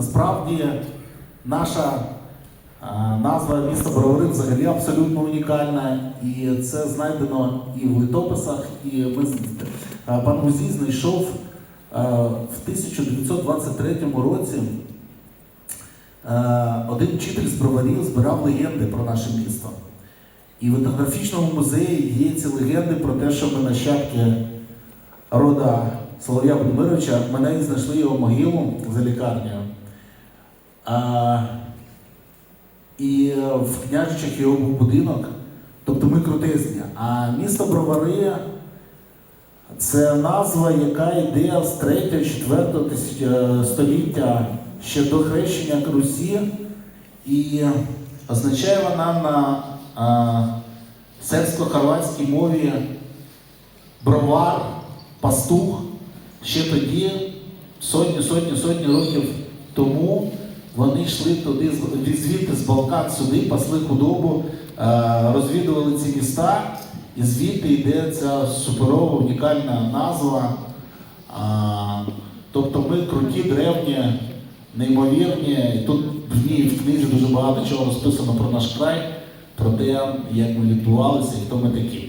Насправді наша назва міста Бровари взагалі абсолютно унікальна, і це знайдено і в літописах, і ми пан Музій знайшов в 1923 році. Один вчитель з броварів збирав легенди про наше місто. І в етнографічному музеї є ці легенди про те, що ми нащадки рода Солов'я Будимировича, мене знайшли його могилу за лікарнею. А, і в княжичах його був будинок, тобто ми крутизні. А місто Бровари це назва, яка йде з 3-4 тисяч- століття ще до хрещення Русі, і означає вона на а, сербсько-хорватській мові бровар, пастух. Ще тоді, сотні, сотні, сотні років тому, вони йшли туди звідти з Балкан сюди, пасли худобу, е, розвідували ці міста, і звідти йде ця суперова унікальна назва. Тобто ми круті, древні, неймовірні. І тут в ній в книзі дуже багато чого розписано про наш край, про те, як ми відбувалися і хто ми такі.